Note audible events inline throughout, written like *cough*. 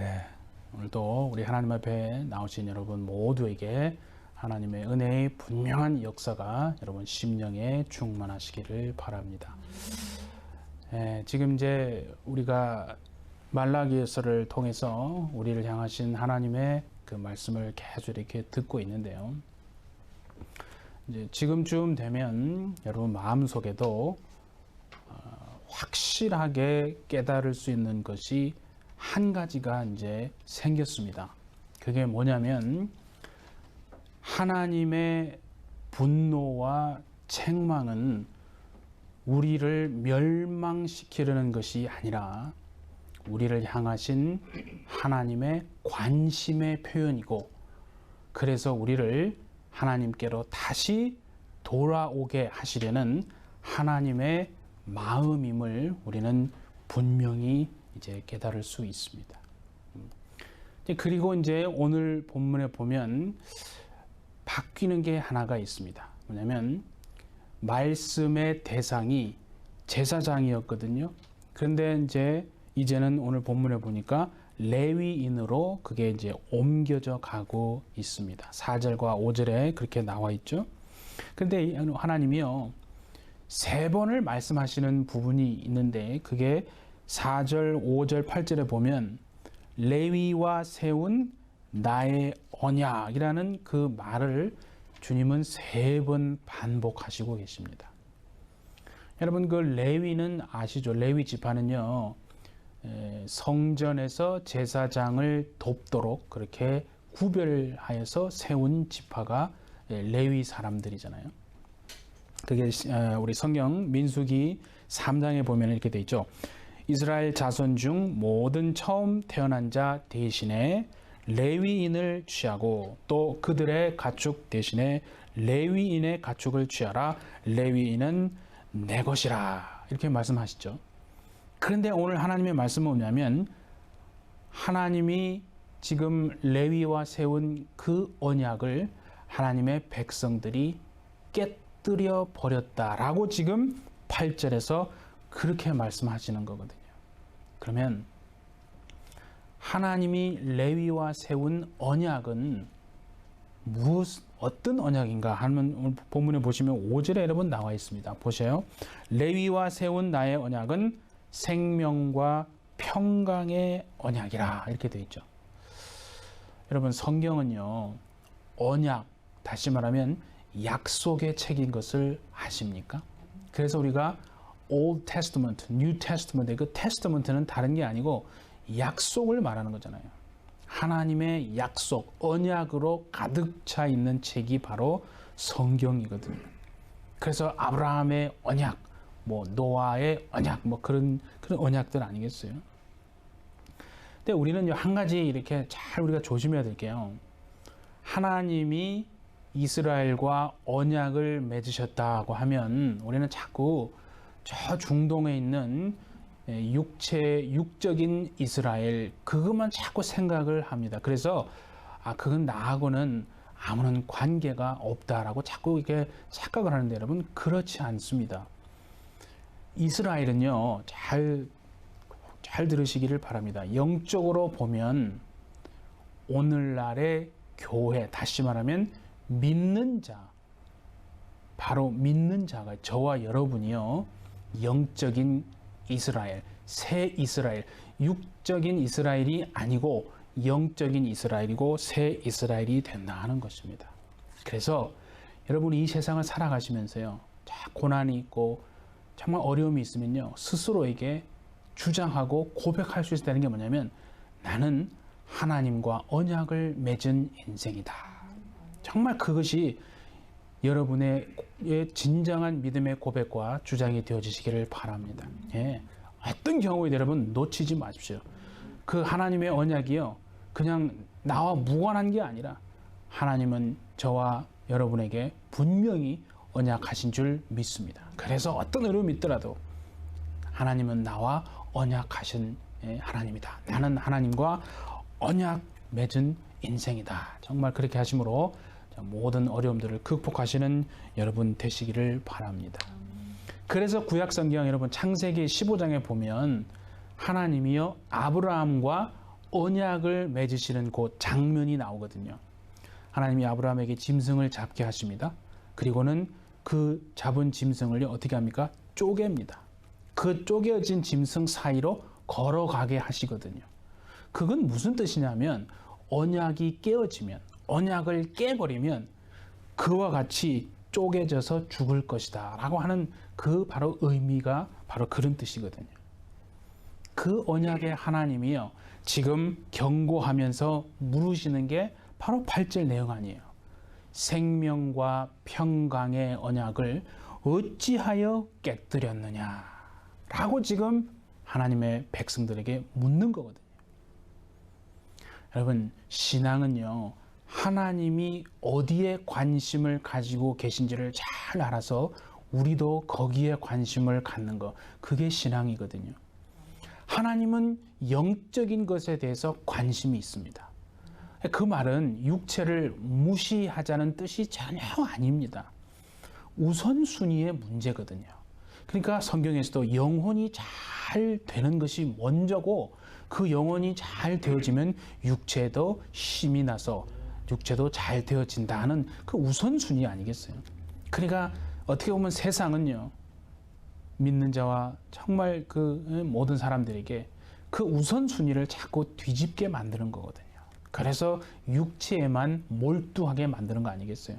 네, 오늘도 우리 하나님 앞에 나오신 여러분 모두에게 하나님의 은혜의 분명한 역사가 여러분 심령에 충만하시기를 바랍니다. 예, 지금 이제 우리가 말라기에서를 통해서 우리를 향하신 하나님의 그 말씀을 계속 이렇게 듣고 있는데요. 이제 지금쯤 되면 여러분 마음 속에도 어, 확실하게 깨달을 수 있는 것이 한 가지가 이제 생겼습니다. 그게 뭐냐면 하나님의 분노와 책망은 우리를 멸망시키려는 것이 아니라 우리를 향하신 하나님의 관심의 표현이고 그래서 우리를 하나님께로 다시 돌아오게 하시려는 하나님의 마음임을 우리는 분명히 이제 깨달을 수 있습니다. 음. 그리고 이제 오늘 본문에 보면 바뀌는 게 하나가 있습니다. 뭐냐면 말씀의 대상이 제사장이었거든요. 그런데 이제 이제는 오늘 본문에 보니까 레위인으로 그게 이제 옮겨져 가고 있습니다. 4절과 5절에 그렇게 나와 있죠. 그런데 하나님이요. 세 번을 말씀하시는 부분이 있는데 그게 4절, 5절, 8절에 보면 레위와 세운 나의 언약이라는 그 말을 주님은 세 번 반복하시고 계십니다. 여러분 그 레위는 아시죠? 레위 지파는요. 성전에서 제사장을 돕도록 그렇게 구별하여서 세운 지파가 레위 사람들이잖아요. 그게 우리 성경 민수기 3장에 보면 이렇게 돼 있죠. 이스라엘 자손 중 모든 처음 태어난 자 대신에 레위인을 취하고 또 그들의 가축 대신에 레위인의 가축을 취하라. 레위인은 내 것이라. 이렇게 말씀하시죠. 그런데 오늘 하나님의 말씀은 뭐냐면 하나님이 지금 레위와 세운 그 언약을 하나님의 백성들이 깨뜨려 버렸다라고 지금 8절에서 그렇게 말씀하시는 거거든요. 그러면 하나님이 레위와 세운 언약은 무슨 어떤 언약인가 하면 본문에 보시면 5절에 여러분 나와 있습니다. 보세요. 레위와 세운 나의 언약은 생명과 평강의 언약이라 이렇게 되어 있죠. 여러분 성경은요. 언약 다시 말하면 약속의 책인 것을 아십니까? 그래서 우리가 Old Testament, New Testament, 그 Testament는 다른 게 아니고 약속을 말하는 거잖아요. 하나님의 약속, 언약으로 가득 차 있는 책이 바로 성경이거든요. 그래서 아브라함의 언약, 뭐 노아의 언약, 뭐 그런 그런 언약들 아니겠어요? 근데 우리는 한 가지 이렇게 잘 우리가 조심해야 될 게요. 하나님이 이스라엘과 언약을 맺으셨다고 하면 우리는 자꾸 저 중동에 있는 육체, 육적인 이스라엘, 그것만 자꾸 생각을 합니다. 그래서, 아, 그건 나하고는 아무런 관계가 없다라고 자꾸 이렇게 착각을 하는데 여러분, 그렇지 않습니다. 이스라엘은요, 잘, 잘 들으시기를 바랍니다. 영적으로 보면 오늘날의 교회, 다시 말하면 믿는 자, 바로 믿는 자가 저와 여러분이요, 영적인 이스라엘, 새 이스라엘, 육적인 이스라엘이 아니고 영적인 이스라엘이고 새 이스라엘이 된다 하는 것입니다. 그래서 여러분이 이 세상을 살아가시면서요, 고난이 있고 정말 어려움이 있으면요, 스스로에게 주장하고 고백할 수 있다는 게 뭐냐면 나는 하나님과 언약을 맺은 인생이다. 정말 그것이 여러분의 진정한 믿음의 고백과 주장이 되어지시기를 바랍니다. 예. 어떤 경우에 여러분 놓치지 마십시오. 그 하나님의 언약이요. 그냥 나와 무관한 게 아니라 하나님은 저와 여러분에게 분명히 언약하신 줄 믿습니다. 그래서 어떤 어려움이 있더라도 하나님은 나와 언약하신 예, 하나님이다. 나는 하나님과 언약 맺은 인생이다. 정말 그렇게 하심으로 모든 어려움들을 극복하시는 여러분 되시기를 바랍니다. 그래서 구약 성경 여러분 창세기 15장에 보면 하나님이요 아브라함과 언약을 맺으시는 그 장면이 나오거든요. 하나님이 아브라함에게 짐승을 잡게 하십니다. 그리고는 그 잡은 짐승을 어떻게 합니까? 쪼갭니다. 그 쪼개진 짐승 사이로 걸어가게 하시거든요. 그건 무슨 뜻이냐면 언약이 깨어지면 언약을 깨버리면 그와 같이 쪼개져서 죽을 것이다 라고 하는 그 바로 의미가 바로 그런 뜻이거든요. 그 언약의 하나님이요. 지금 경고하면서 물으시는 게 바로 8절 내용 아니에요. 생명과 평강의 언약을 어찌하여 깨뜨렸느냐 라고 지금 하나님의 백성들에게 묻는 거거든요. 여러분, 신앙은요, 하나님이 어디에 관심을 가지고 계신지를 잘 알아서 우리도 거기에 관심을 갖는 거, 그게 신앙이거든요. 하나님은 영적인 것에 대해서 관심이 있습니다. 그 말은 육체를 무시하자는 뜻이 전혀 아닙니다. 우선순위의 문제거든요. 그러니까 성경에서도 영혼이 잘 되는 것이 먼저고 그 영혼이 잘 되어지면 육체도 힘이 나서 육체도 잘 되어진다는 그 우선순위 아니겠어요? 그러니까 어떻게 보면 세상은요, 믿는 자와 정말 그 모든 사람들에게 그 우선순위를 자꾸 뒤집게 만드는 거거든요. 그래서 육체에만 몰두하게 만드는 거 아니겠어요?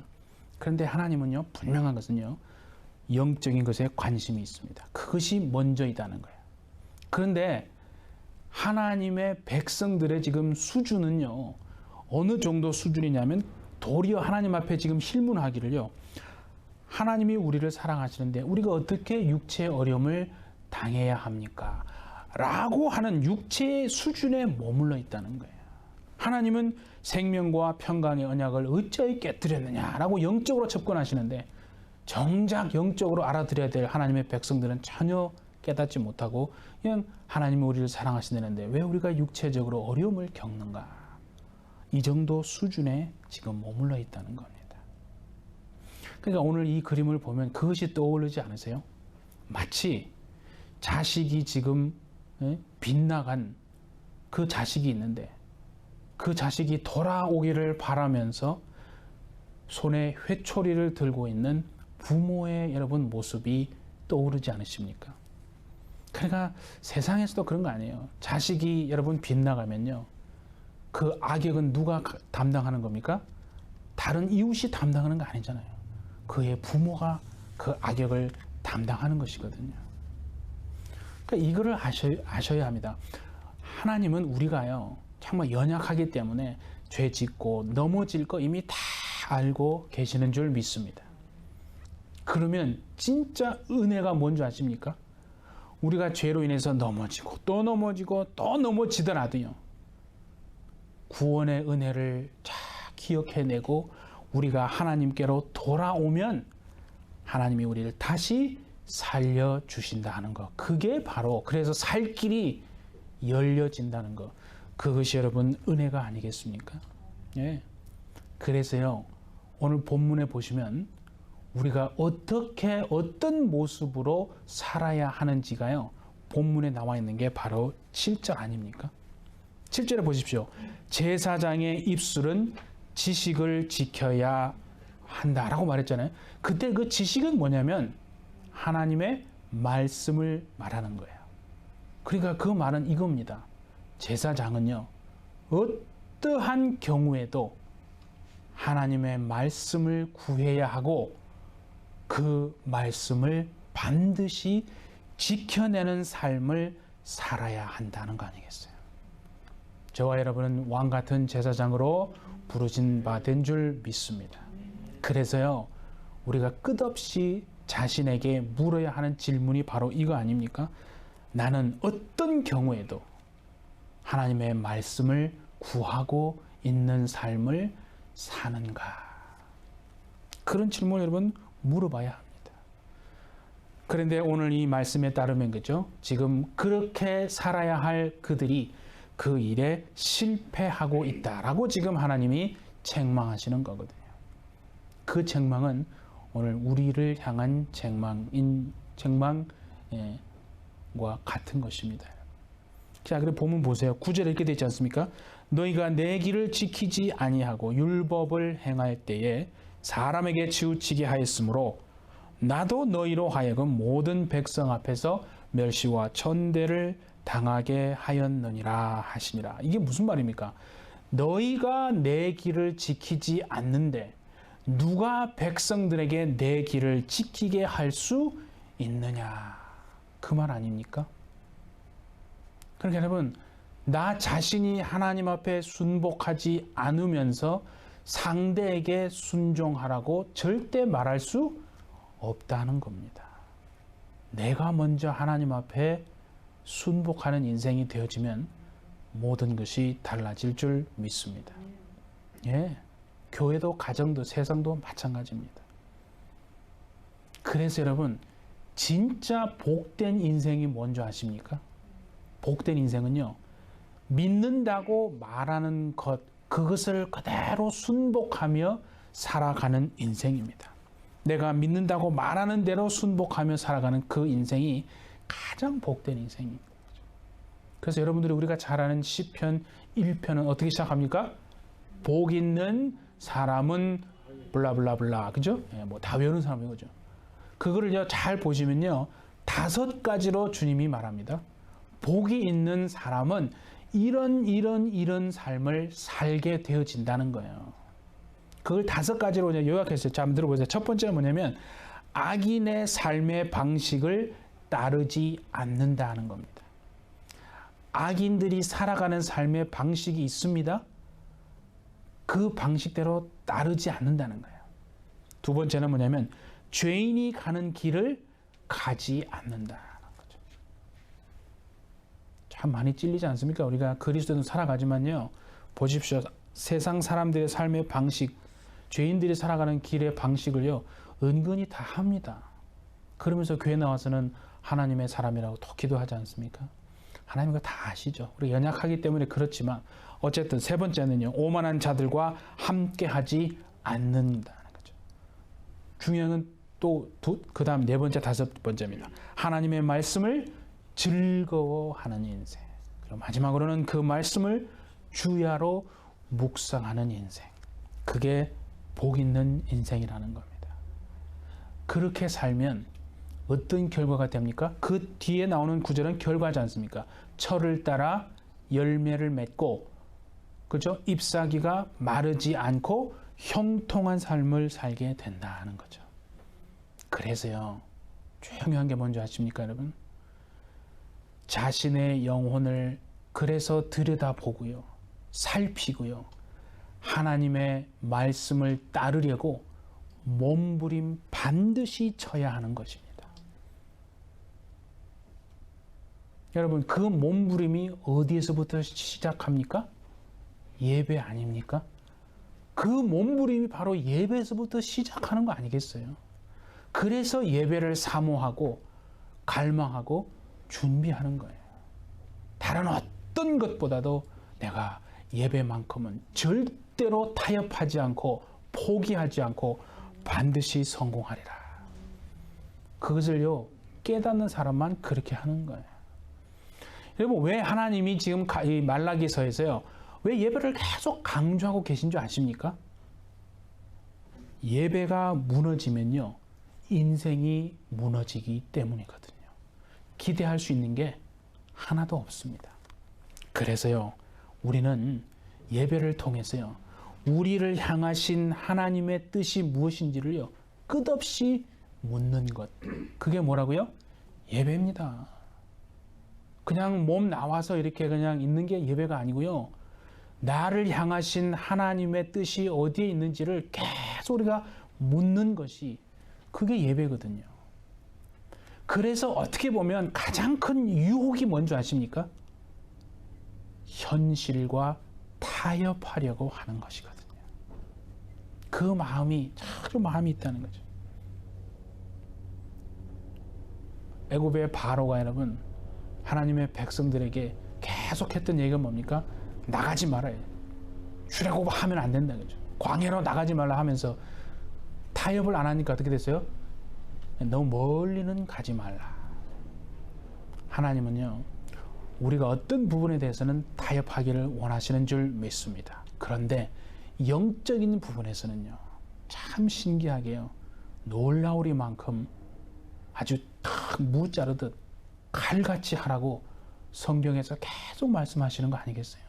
그런데 하나님은요, 분명한 것은요, 영적인 것에 관심이 있습니다. 그것이 먼저이다는 거예요. 그런데 하나님의 백성들의 지금 수준은요, 어느 정도 수준이냐면 도리어 하나님 앞에 지금 실문하기를요, 하나님이 우리를 사랑하시는데 우리가 어떻게 육체의 어려움을 당해야 합니까? 라고 하는 육체의 수준에 머물러 있다는 거예요. 하나님은 생명과 평강의 언약을 어찌하여 깨뜨렸느냐라고 영적으로 접근하시는데 정작 영적으로 알아들여야 될 하나님의 백성들은 전혀 깨닫지 못하고 그냥 하나님이 우리를 사랑하시는데 왜 우리가 육체적으로 어려움을 겪는가? 이 정도 수준에 지금 머물러 있다는 겁니다. 그러니까 오늘 이 그림을 보면 그것이 떠오르지 않으세요? 마치 자식이 지금 예, 빗나간 그 자식이 있는데 그 자식이 돌아오기를 바라면서 손에 회초리를 들고 있는 부모의 여러분 모습이 떠오르지 않으십니까? 그러니까 세상에서도 그런 거 아니에요. 자식이 여러분 빗나가면요. 그 악역은 누가 담당하는 겁니까? 다른 이웃이 담당하는 거 아니잖아요. 그의 부모가 그 악역을 담당하는 것이거든요. 그러니까 이거를 아셔, 아셔 야 합니다. 하나님은 우리가요, 정말 연약하기 때문에 죄 짓고 넘어질 거 이미 다 알고 계시는 줄 믿습니다. 그러면 진짜 은혜가 뭔지 아십니까? 우리가 죄로 인해서 넘어지고 또 넘어지고 또 넘어지더라도요. 구원의 은혜를 잘 기억해내고 우리가 하나님께로 돌아오면 하나님이 우리를 다시 살려 주신다는 것. 그게 바로 그래서 살 길이 열려진다는 것. 그것이 여러분 은혜가 아니겠습니까? 예. 그래서요. 오늘 본문에 보시면 우리가 어떻게 어떤 모습으로 살아야 하는지가요. 본문에 나와 있는 게 바로 7절 아닙니까? 7절에 보십시오. 제사장의 입술은 지식을 지켜야 한다라고 말했잖아요. 그때 그 지식은 뭐냐면 하나님의 말씀을 말하는 거예요. 그러니까 그 말은 이겁니다. 제사장은요, 어떠한 경우에도 하나님의 말씀을 구해야 하고 그 말씀을 반드시 지켜내는 삶을 살아야 한다는 거 아니겠어요? 저와 여러분은 왕 같은 제사장으로 부르신 바된 줄 믿습니다. 그래서요, 우리가 끝없이 자신에게 물어야 하는 질문이 바로 이거 아닙니까? 나는 어떤 경우에도 하나님의 말씀을 구하고 있는 삶을 사는가? 그런 질문 여러분 물어봐야 합니다. 그런데 오늘 이 말씀에 따르면 그죠? 지금 그렇게 살아야 할 그들이 그 일에 실패하고 있다라고 지금 하나님이 책망하시는 거거든요. 그 책망은 오늘 우리를 향한 책망인 책망과 같은 것입니다. 자, 그래 보면 보세요. 구절에 이렇게 되어 있지 않습니까? 너희가 내 길을 지키지 아니하고 율법을 행할 때에 사람에게 치우치게 하였으므로 나도 너희로 하여금 모든 백성 앞에서 멸시와 천대를 당하게 하였느니라 하시니라. 이게 무슨 말입니까? 너희가 내 길을 지키지 않는데 누가 백성들에게 내 길을 지키게 할 수 있느냐? 그 말 아닙니까? 그러니까 여러분, 나 자신이 하나님 앞에 순복하지 않으면서 상대에게 순종하라고 절대 말할 수 없다는 겁니다. 내가 먼저 하나님 앞에 순복하는 인생이 되어지면 모든 것이 달라질 줄 믿습니다. 예. 교회도 가정도 세상도 마찬가지입니다. 그래서 여러분, 진짜 복된 인생이 뭔지 아십니까? 복된 인생은요, 믿는다고 말하는 것, 그것을 그대로 순복하며 살아가는 인생입니다. 내가 믿는다고 말하는 대로 순복하며 살아가는 그 인생이 가장 복된 인생입니다. 그래서 여러분들이 우리가 잘 아는 시편 1편은 어떻게 시작합니까? 복 있는 사람은 블라블라블라 그죠? 예, 뭐다 외우는 사람이 거죠. 그거를요 잘 보시면요 다섯 가지로 주님이 말합니다. 복이 있는 사람은 이런 이런 이런 삶을 살게 되어진다는 거예요. 그걸 다섯 가지로 요약했어요. 자, 한번 들어보세요. 첫 번째는 뭐냐면 악인의 삶의 방식을 따르지 않는다는 겁니다. 악인들이 살아가는 삶의 방식이 있습니다. 그 방식대로 따르지 않는다는 거예요. 두 번째는 뭐냐면 죄인이 가는 길을 가지 않는다는 거죠. 참 많이 찔리지 않습니까? 우리가 그리스도는 살아가지만요. 보십시오. 세상 사람들의 삶의 방식, 죄인들이 살아가는 길의 방식을요. 은근히 다 합니다. 그러면서 교회 나와서는 하나님의 사람이라고 또 기도하지 않습니까? 하나님과 다 아시죠. 우리 연약하기 때문에 그렇지만 어쨌든 세 번째는요. 오만한 자들과 함께하지 않는다는 거죠. 중요한 건 또 그 다음 네 번째 다섯 번째입니다. 하나님의 말씀을 즐거워하는 인생. 그리고 마지막으로는 그 말씀을 주야로 묵상하는 인생. 그게 복 있는 인생이라는 겁니다. 그렇게 살면 어떤 결과가 됩니까? 그 뒤에 나오는 구절은 결과지 않습니까? 철을 따라 열매를 맺고 그죠? 잎사귀가 마르지 않고 형통한 삶을 살게 된다는 거죠. 그래서요. 중요한 게 뭔지 아십니까, 여러분? 자신의 영혼을 그래서 들여다보고요. 살피고요. 하나님의 말씀을 따르려고 몸부림 반드시 쳐야 하는 것입니다. 여러분, 그 몸부림이 어디에서부터 시작합니까? 예배 아닙니까? 그 몸부림이 바로 예배에서부터 시작하는 거 아니겠어요? 그래서 예배를 사모하고 갈망하고 준비하는 거예요. 다른 어떤 것보다도 내가 예배만큼은 절대로 타협하지 않고 포기하지 않고 반드시 성공하리라. 그것을요 깨닫는 사람만 그렇게 하는 거예요. 여러분 왜 하나님이 지금 말라기서에서요 왜 예배를 계속 강조하고 계신 줄 아십니까? 예배가 무너지면요 인생이 무너지기 때문이거든요. 기대할 수 있는 게 하나도 없습니다. 그래서요 우리는 예배를 통해서요 우리를 향하신 하나님의 뜻이 무엇인지를요 끝없이 묻는 것 그게 뭐라고요? 예배입니다. 그냥 몸 나와서 이렇게 그냥 있는 게 예배가 아니고요. 나를 향하신 하나님의 뜻이 어디에 있는지를 계속 우리가 묻는 것이 그게 예배거든요. 그래서 어떻게 보면 가장 큰 유혹이 뭔지 아십니까? 현실과 타협하려고 하는 것이거든요. 그 마음이 자꾸 마음이 있다는 거죠. 애굽의 바로가 여러분 하나님의 백성들에게 계속 했던 얘기가 뭡니까? 나가지 말아요. 출애굽 하면 안 된다 그죠. 광야로 나가지 말라 하면서 타협을 안 하니까 어떻게 됐어요? 너무 멀리는 가지 말라. 하나님은요 우리가 어떤 부분에 대해서는 타협하기를 원하시는 줄 믿습니다. 그런데 영적인 부분에서는요, 참 신기하게요, 놀라우리만큼 아주 탁 무자르듯 칼같이 하라고 성경에서 계속 말씀하시는 거 아니겠어요?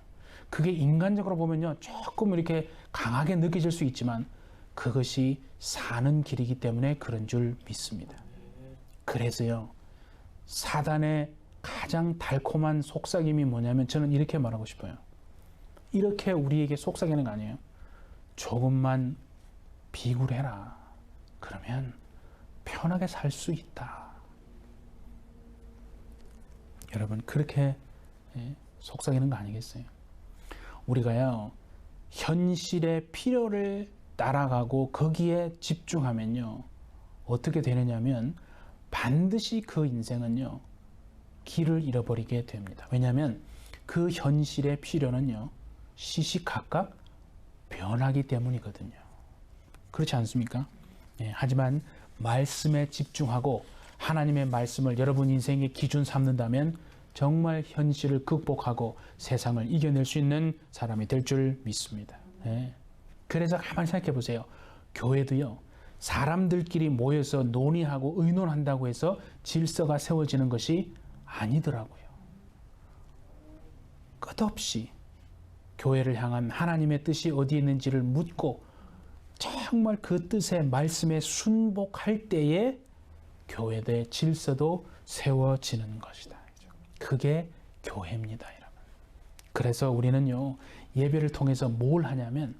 그게 인간적으로 보면요, 조금 이렇게 강하게 느껴질 수 있지만 그것이 사는 길이기 때문에 그런 줄 믿습니다. 그래서요, 사단의 가장 달콤한 속삭임이 뭐냐면 저는 이렇게 말하고 싶어요. 이렇게 우리에게 속삭이는 거 아니에요. 조금만 비굴해라. 그러면 편하게 살 수 있다. 여러분 그렇게 예, 속삭이는 거 아니겠어요? 우리가요 현실의 필요를 따라가고 거기에 집중하면요 어떻게 되느냐면 반드시 그 인생은요 길을 잃어버리게 됩니다. 왜냐하면 그 현실의 필요는요 시시각각 변하기 때문이거든요. 그렇지 않습니까? 예, 하지만 말씀에 집중하고 하나님의 말씀을 여러분 인생의 기준 삼는다면 정말 현실을 극복하고 세상을 이겨낼 수 있는 사람이 될 줄 믿습니다. 예. 그래서 가만히 생각해 보세요. 교회도요, 사람들끼리 모여서 논의하고 의논한다고 해서 질서가 세워지는 것이 아니더라고요. 끝없이 교회를 향한 하나님의 뜻이 어디 있는지를 묻고 정말 그 뜻의 말씀에 순복할 때에 교회의 질서도 세워지는 것이다. 그게 교회입니다, 여러분. 그래서 우리는요, 예배를 통해서 뭘 하냐면,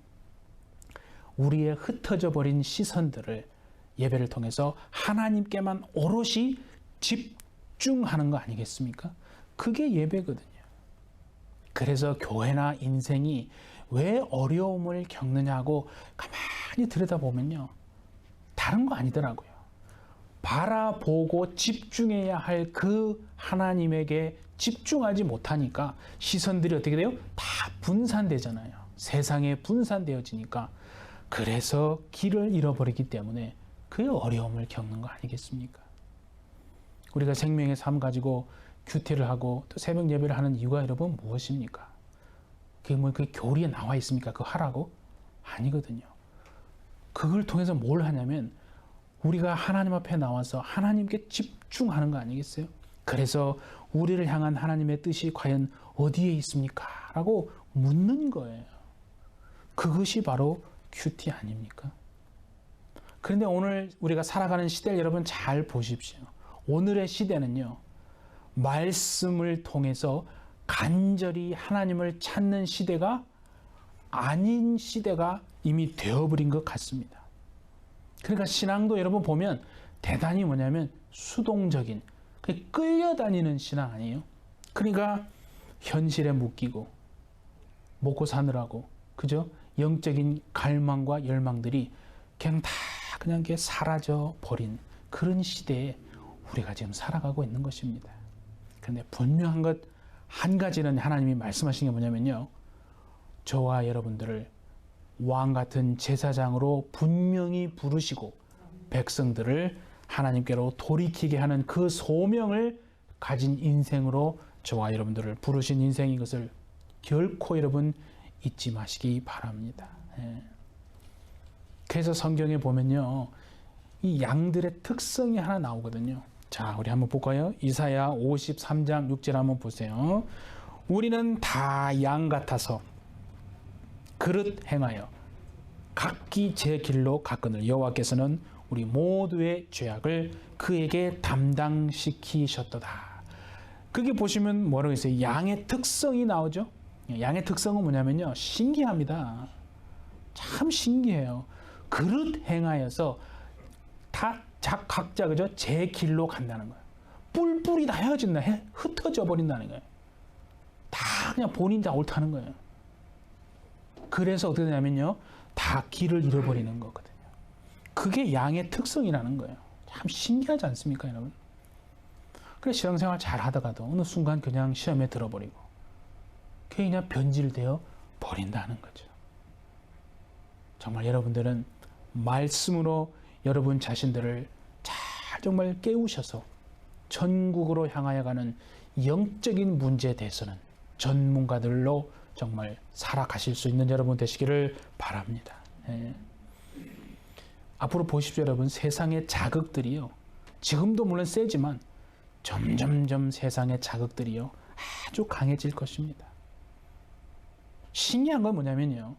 우리의 흩어져 버린 시선들을 예배를 통해서 하나님께만 오롯이 집중하는 거 아니겠습니까? 그게 예배거든요. 그래서 교회나 인생이 왜 어려움을 겪느냐고 가만히 들여다보면요. 다른 거 아니더라고요. 바라보고 집중해야 할 그 하나님에게 집중하지 못하니까 시선들이 어떻게 돼요? 다 분산되잖아요. 세상에 분산되어지니까 그래서 길을 잃어버리기 때문에 그 어려움을 겪는 거 아니겠습니까? 우리가 생명의 삶 가지고 규태를 하고 또 새벽 예배를 하는 이유가 여러분 무엇입니까? 그게 뭐그 교리에 나와 있습니까? 그 하라고? 아니거든요. 그걸 통해서 뭘 하냐면 우리가 하나님 앞에 나와서 하나님께 집중하는 거 아니겠어요? 그래서 우리를 향한 하나님의 뜻이 과연 어디에 있습니까? 라고 묻는 거예요. 그것이 바로 큐티 아닙니까? 그런데 오늘 우리가 살아가는 시대를 여러분 잘 보십시오. 오늘의 시대는요, 말씀을 통해서 간절히 하나님을 찾는 시대가 아닌 시대가 이미 되어버린 것 같습니다. 그러니까 신앙도 여러분 보면 대단히 뭐냐면 수동적인 끌려다니는 신앙 아니에요? 그러니까 현실에 묶이고 먹고 사느라고 그죠? 영적인 갈망과 열망들이 그냥 다 그냥 이렇게 사라져 버린 그런 시대에 우리가 지금 살아가고 있는 것입니다. 그런데 분명한 것 한 가지는 하나님이 말씀하신 게 뭐냐면요. 저와 여러분들을 왕 같은 제사장으로 분명히 부르시고 백성들을 하나님께로 돌이키게 하는 그 소명을 가진 인생으로 저와 여러분들을 부르신 인생인 것을 결코 여러분 잊지 마시기 바랍니다. 예. 그래서 성경에 보면요. 이 양들의 특성이 하나 나오거든요. 자, 우리 한번 볼까요? 이사야 53장 6절 한번 보세요. 우리는 다 양 같아서 그릇 행하여 각기 제 길로 가거늘 여호와께서는 우리 모두의 죄악을 그에게 담당시키셨도다. 그게 보시면 뭐라고 했어요? 양의 특성이 나오죠. 양의 특성은 뭐냐면요. 신기합니다. 참 신기해요. 그릇 행하여서 다 각자 그죠? 제 길로 간다는 거예요. 뿔뿔이 다 헤어진다. 흩어져 버린다는 거예요. 다 그냥 본인 다 옳다는 거예요. 그래서 어떻게 되냐면요. 다 길을 잃어버리는 거거든요. 그게 양의 특성이라는 거예요. 참 신기하지 않습니까, 여러분? 그래 신앙생활 잘 하다가도 어느 순간 그냥 시험에 들어버리고 그냥 변질되어 버린다는 거죠. 정말 여러분들은 말씀으로 여러분 자신들을 잘 정말 깨우셔서 전국으로 향하여 가는 영적인 문제에 대해서는 전문가들로 정말 살아가실 수 있는 여러분 되시기를 바랍니다. 예. 앞으로 보십시오, 여러분. 세상의 자극들이요. 지금도 물론 세지만 점점점 세상의 자극들이요. 아주 강해질 것입니다. 신기한 건 뭐냐면요.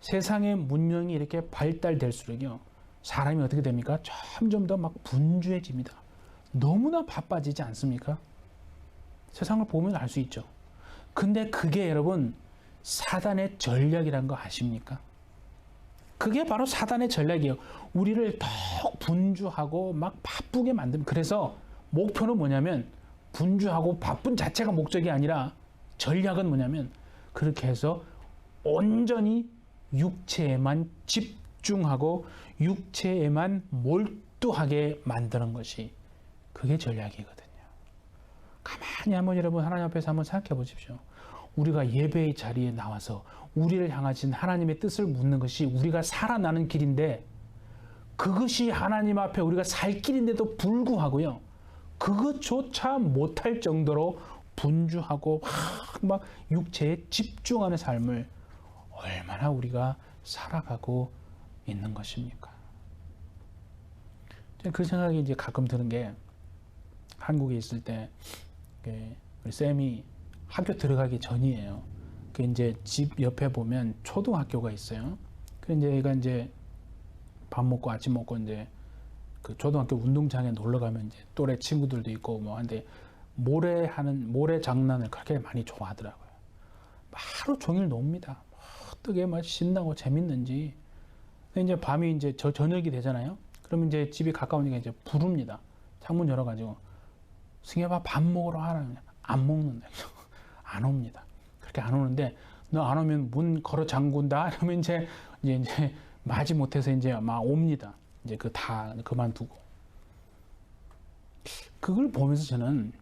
세상의 문명이 이렇게 발달될수록요. 사람이 어떻게 됩니까? 점점 더 막 분주해집니다. 너무나 바빠지지 않습니까? 세상을 보면 알 수 있죠. 근데 그게 여러분 사단의 전략이란 거 아십니까? 그게 바로 사단의 전략이에요. 우리를 더 분주하고 막 바쁘게 만든. 그래서 목표는 뭐냐면 분주하고 바쁜 자체가 목적이 아니라 전략은 뭐냐면 그렇게 해서 온전히 육체에만 집중하고 육체에만 몰두하게 만드는 것이 그게 전략이거든요. 가만히 한번 여러분 하나님 앞에서 한번 생각해 보십시오. 우리가 예배의 자리에 나와서 우리를 향하신 하나님의 뜻을 묻는 것이 우리가 살아나는 길인데 그것이 하나님 앞에 우리가 살 길인데도 불구하고요. 그것조차 못할 정도로 분주하고 막, 막 육체에 집중하는 삶을 얼마나 우리가 살아가고 있는 것입니까? 그 생각이 이제 가끔 드는 게 한국에 있을 때 우리 쌤이 학교 들어가기 전이에요. 그 이제 집 옆에 보면 초등학교가 있어요. 그 이제 얘가 이제 밥 먹고 아침 먹고 이제 그 초등학교 운동장에 놀러 가면 이제 또래 친구들도 있고 뭐 한데 모래 하는 모래 장난을 그렇게 많이 좋아하더라고요. 하루 종일 놉니다. 어떻게 막 신나고 재밌는지. 이제 밤이 이제 저 저녁이 되잖아요. 그러면 이제 집이 가까우니까 이제 부릅니다. 창문 열어가지고 승엽아 밥 먹으러 하라. 안 먹는다. *laughs* 안 옵니다. 그렇게 안 오는데 너 안 오면 문 걸어 잠군다. *laughs* 이러면 이제 이제 이제 마지 못해서 이제 막 옵니다. 이제 그 다 그만두고. 그걸 보면서 저는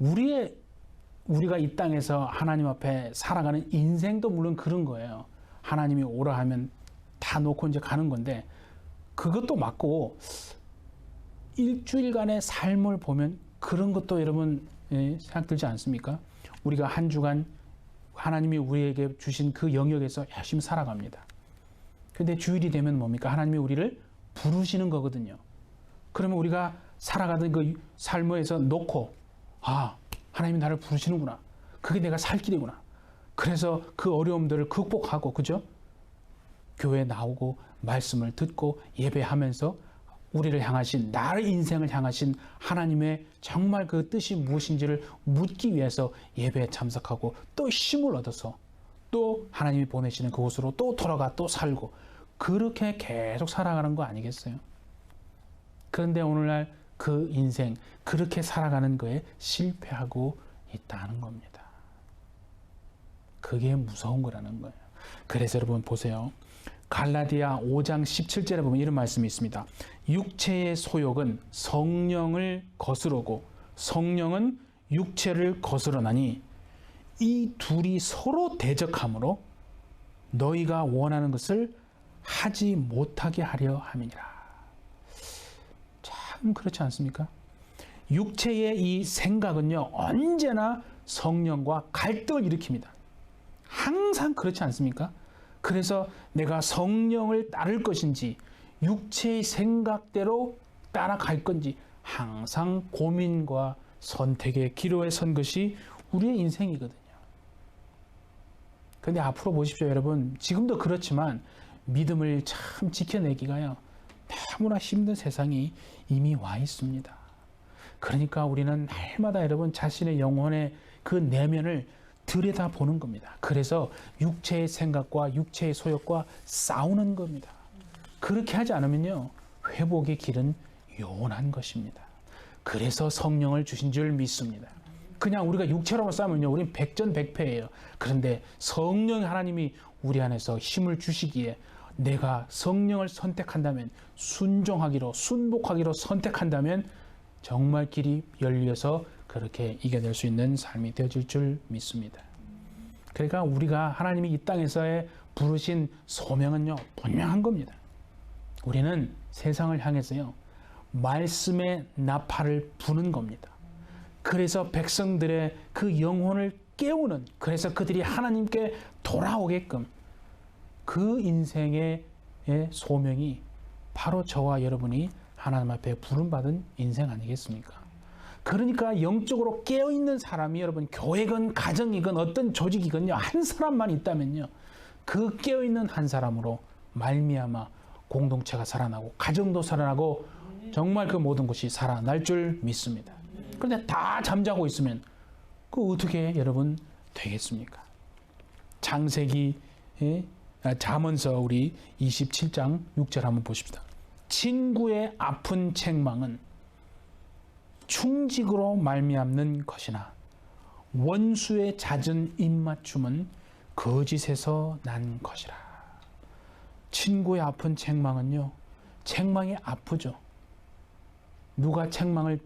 우리의 우리가 이 땅에서 하나님 앞에 살아가는 인생도 물론 그런 거예요. 하나님이 오라 하면 다 놓고 이제 가는 건데 그것도 맞고 일주일간의 삶을 보면 그런 것도 여러분 예, 생각 들지 않습니까? 우리가 한 주간 하나님이 우리에게 주신 그 영역에서 열심히 살아갑니다. 근데 주일이 되면 뭡니까? 하나님이 우리를 부르시는 거거든요. 그러면 우리가 살아가던 그 삶에서 놓고 아 하나님이 나를 부르시는구나. 그게 내가 살 길이구나. 그래서 그 어려움들을 극복하고 그죠? 교회 나오고 말씀을 듣고 예배하면서 우리를 향하신 나의 인생을 향하신 하나님의 정말 그 뜻이 무엇인지를 묻기 위해서 예배에 참석하고 또 힘을 얻어서 또 하나님이 보내시는 그곳으로 또 돌아가 또 살고 그렇게 계속 살아가는 거 아니겠어요? 그런데 오늘날 그 인생 그렇게 살아가는 거에 실패하고 있다는 겁니다. 그게 무서운 거라는 거예요. 그래서 여러분 보세요. 갈라디아 5장 17절에 보면 이런 말씀이 있습니다. 육체의 소욕은 성령을 거스르고 성령은 육체를 거스르나니 이 둘이 서로 대적하므로 너희가 원하는 것을 하지 못하게 하려 함이니라. 참 그렇지 않습니까? 육체의 이 생각은요 언제나 성령과 갈등을 일으킵니다. 항상 그렇지 않습니까? 그래서 내가 성령을 따를 것인지 육체의 생각대로 따라갈 건지 항상 고민과 선택의 기로에 선 것이 우리의 인생이거든요. 근데 앞으로 보십시오, 여러분. 지금도 그렇지만 믿음을 참 지켜내기가요. 너무나 힘든 세상이 이미 와 있습니다. 그러니까 우리는 날마다 여러분 자신의 영혼의 그 내면을 들여다 보는 겁니다. 그래서 육체의 생각과 육체의 소욕과 싸우는 겁니다. 그렇게 하지 않으면요. 회복의 길은 요원한 것입니다. 그래서 성령을 주신 줄 믿습니다. 그냥 우리가 육체로만 싸우면요. 우린 백전백패예요. 그런데 성령 하나님이 우리 안에서 힘을 주시기에 내가 성령을 선택한다면 순종하기로 순복하기로 선택한다면 정말 길이 열려서 그렇게 이겨낼 수 있는 삶이 되어질 줄 믿습니다. 그러니까 우리가 하나님이 이 땅에서의 부르신 소명은요 분명한 겁니다. 우리는 세상을 향해서요 말씀의 나팔을 부는 겁니다. 그래서 백성들의 그 영혼을 깨우는 그래서 그들이 하나님께 돌아오게끔 그 인생의 예, 소명이 바로 저와 여러분이 하나님 앞에 부름받은 인생 아니겠습니까? 그러니까 영적으로 깨어있는 사람이 여러분 교회건 가정이건 어떤 조직이건요 한 사람만 있다면요 그 깨어있는 한 사람으로 말미암아 공동체가 살아나고 가정도 살아나고 정말 그 모든 것이 살아날 줄 믿습니다. 그런데 다 잠자고 있으면 그 어떻게 여러분 되겠습니까? 장세기 예? 아, 우리 27장 6절 한번 보십시다. 친구의 아픈 책망은 충직으로 말미암는 것이나 원수의 잦은 입맞춤은 거짓에서 난 것이라. 친구의 아픈 책망은요. 책망이 아프죠. 누가 책망을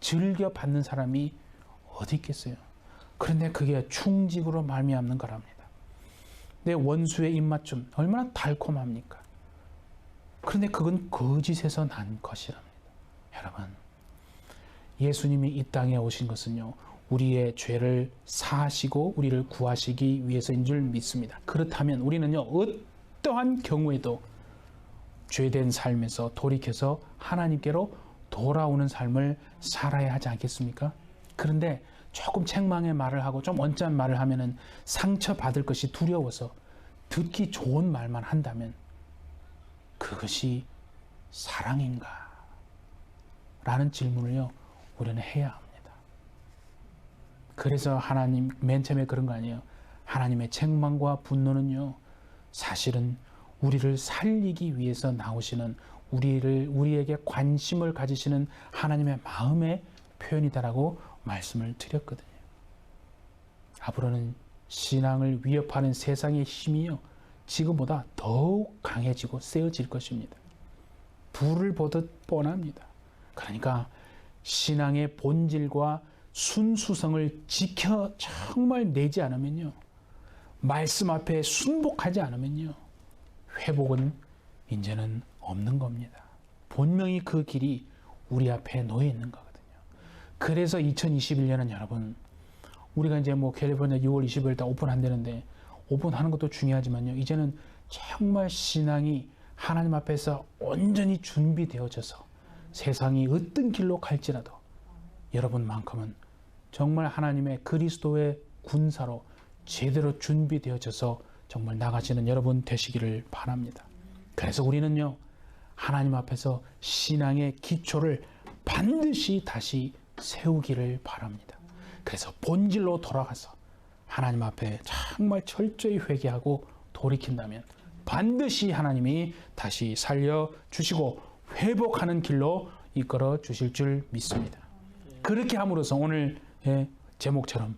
즐겨 받는 사람이 어디 있겠어요? 그런데 그게 충직으로 말미암는 거랍니다. 내 원수의 입맞춤 얼마나 달콤합니까? 그런데 그건 거짓에서 난 것이랍니다. 여러분, 예수님이 이 땅에 오신 것은요, 우리의 죄를 사하시고 우리를 구하시기 위해서인 줄 믿습니다. 그렇다면 우리는요, 어떠한 경우에도 죄된 삶에서 돌이켜서 하나님께로 돌아오는 삶을 살아야 하지 않겠습니까? 그런데 조금 책망의 말을 하고 좀 언짢은 말을 하면은 상처받을 것이 두려워서 듣기 좋은 말만 한다면 그것이 사랑인가? 라는 질문을요, 우리는 해야 합니다. 그래서 하나님, 맨 처음에 그런 거 아니에요. 하나님의 책망과 분노는요, 사실은 우리를 살리기 위해서 나오시는 우리를, 우리에게 관심을 가지시는 하나님의 마음의 표현이다라고 말씀을 드렸거든요. 앞으로는 신앙을 위협하는 세상의 힘이요. 지금보다 더욱 강해지고 세어질 것입니다. 불을 보듯 뻔합니다. 그러니까 신앙의 본질과 순수성을 지켜 정말 내지 않으면요. 말씀 앞에 순복하지 않으면요. 회복은 이제는 없는 겁니다. 분명히 그 길이 우리 앞에 놓여 있는 거거든요. 그래서 2021년은 여러분 우리가 이제 뭐 캘리포니아 6월 20일 날 오픈한다는데 오픈하는 것도 중요하지만요. 이제는 정말 신앙이 하나님 앞에서 온전히 준비되어져서 세상이 어떤 길로 갈지라도 여러분만큼은 정말 하나님의 그리스도의 군사로 제대로 준비되어져서 정말 나가시는 여러분 되시기를 바랍니다. 그래서 우리는요, 하나님 앞에서 신앙의 기초를 반드시 다시 세우기를 바랍니다. 그래서 본질로 돌아가서 하나님 앞에 정말 철저히 회개하고 돌이킨다면 반드시 하나님이 다시 살려 주시고 회복하는 길로 이끌어 주실 줄 믿습니다. 그렇게 함으로써 오늘 제목처럼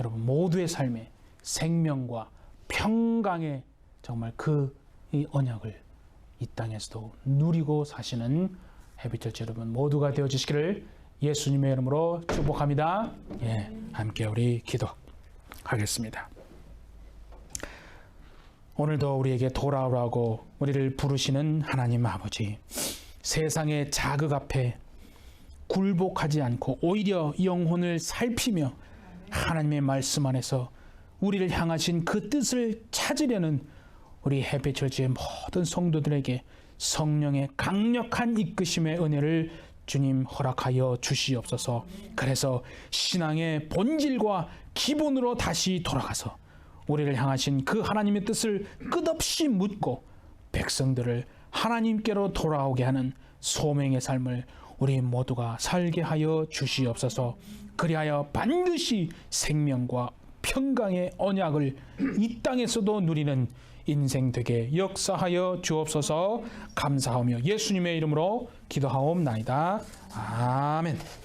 여러분 모두의 삶에 생명과 평강의 정말 그이 언약을 이 땅에서도 누리고 사시는 해비철 여러분 모두가 되어 주시기를 예수님의 이름으로 축복합니다. 예, 함께 우리 기도 하겠습니다. 오늘도 우리에게 돌아오라고 우리를 부르시는 하나님 아버지, 세상의 자극 앞에 굴복하지 않고 오히려 영혼을 살피며 하나님의 말씀 안에서 우리를 향하신 그 뜻을 찾으려는 우리 해배철지의 모든 성도들에게 성령의 강력한 이끄심의 은혜를 주님 허락하여 주시옵소서. 그래서 신앙의 본질과 기본으로 다시 돌아가서 우리를 향하신 그 하나님의 뜻을 끝없이 묻고 백성들을 하나님께로 돌아오게 하는 소명의 삶을 우리 모두가 살게 하여 주시옵소서. 그리하여 반드시 생명과 평강의 언약을 이 땅에서도 누리는 인생 되게 역사하여 주옵소서 감사하며 예수님의 이름으로 기도하옵나이다. 아멘.